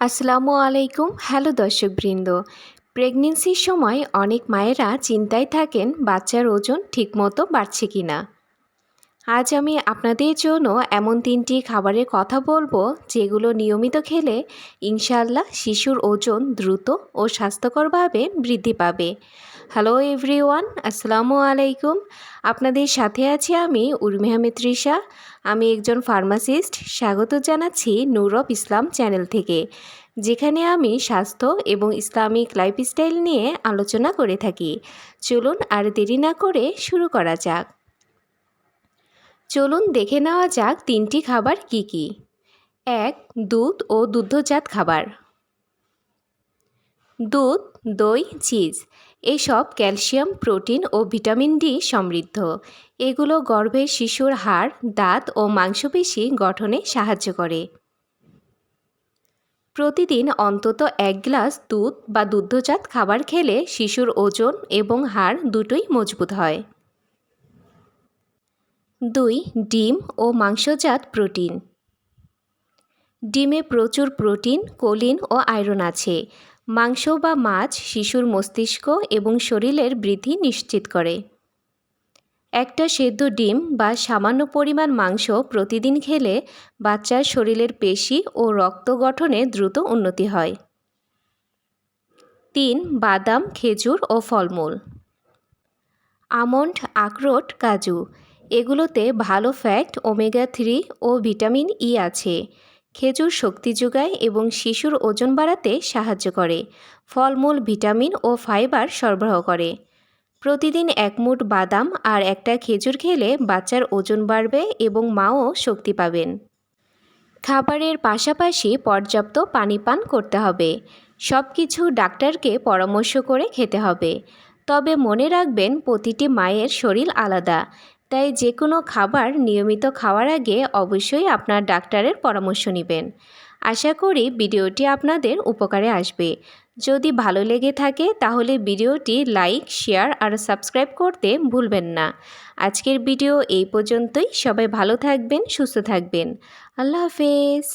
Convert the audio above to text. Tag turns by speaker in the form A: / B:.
A: আসসালামু আলাইকুম। হ্যালো দর্শকবৃন্দ। প্রেগনেন্সির সময় অনেক মায়েরা চিন্তায় থাকেন বাচ্চার ওজন ঠিকমতো বাড়ছে কি না আজ আমি আপনাদের জন্য এমন তিনটি খাবারের কথা বলব যেগুলো নিয়মিত খেলে ইনশাল্লাহ শিশুর ওজন দ্রুত ও স্বাস্থ্যকরভাবে বৃদ্ধি পাবে। হ্যালো এভরিওয়ান আসসালামু আলাইকুম। আপনাদের সাথে আছি আমি উর্মিহা তৃষা আমি একজন ফার্মাসিস্ট। স্বাগত জানাচ্ছি নূরব ইসলাম চ্যানেল থেকে, যেখানে আমি স্বাস্থ্য এবং ইসলামিক লাইফস্টাইল নিয়ে আলোচনা করে থাকি। চলুন আর দেরি না করে শুরু করা যাক। চলুন দেখে নেওয়া যাক তিনটি খাবার কি কি। এক, দুধ ও দুগ্ধজাত খাবার। দুধ, দই, চিজ, এসব ক্যালসিয়াম, প্রোটিন ও ভিটামিন ডি সমৃদ্ধ। এগুলো গর্ভের শিশুর হাড়, দাঁত ও মাংসপেশি গঠনে সাহায্য করে। প্রতিদিন অন্তত এক গ্লাস দুধ বা দুগ্ধজাত খাবার খেলে শিশুর ওজন এবং হাড় দুটোই মজবুত হয়। দুই, ডিম ও মাংসজাত প্রোটিন। ডিমে প্রচুর প্রোটিন, কোলিন ও আয়রন আছে। মাংস বা মাছ শিশুর মস্তিষ্ক এবং শরীরের বৃদ্ধি নিশ্চিত করে। একটা সেদ্ধ ডিম বা সামান্য পরিমাণ মাংস প্রতিদিন খেলে বাচ্চার শরীরের পেশি ও রক্ত গঠনে দ্রুত উন্নতি হয়। তিন, বাদাম, খেজুর ও ফলমূল। আমন্ড, আখরোট, কাজু। এগুলোতে ভালো ফ্যাট ওমেগা থ্রি ও ভিটামিন ই আছে। খেজুর শক্তি যোগায় এবং শিশুর ওজন বাড়াতে সাহায্য করে। ফলমূল ভিটামিন ও ফাইবার সরবরাহ করে। প্রতিদিন এক মুঠ বাদাম আর একটা খেজুর খেলে বাচ্চার ওজন বাড়বে এবং মাও শক্তি পাবেন। খাবারের পাশাপাশি পর্যাপ্ত পানি পান করতে হবে। সব কিছু ডাক্তারকে পরামর্শ করে খেতে হবে। তবে মনে রাখবেন, প্রতিটি মায়ের শরীর আলাদা। তাই যে কোনো খাবার নিয়মিত খাওয়ার আগে অবশ্যই আপনার ডাক্তারের পরামর্শ নেবেন। আশা করি ভিডিওটি আপনাদের উপকারে আসবে। যদি ভালো লেগে থাকে তাহলে ভিডিওটি লাইক, শেয়ার আর সাবস্ক্রাইব করতে ভুলবেন না। আজকের ভিডিও এই পর্যন্তই। সবাই ভালো থাকবেন, সুস্থ থাকবেন। আল্লাহ হাফেজ।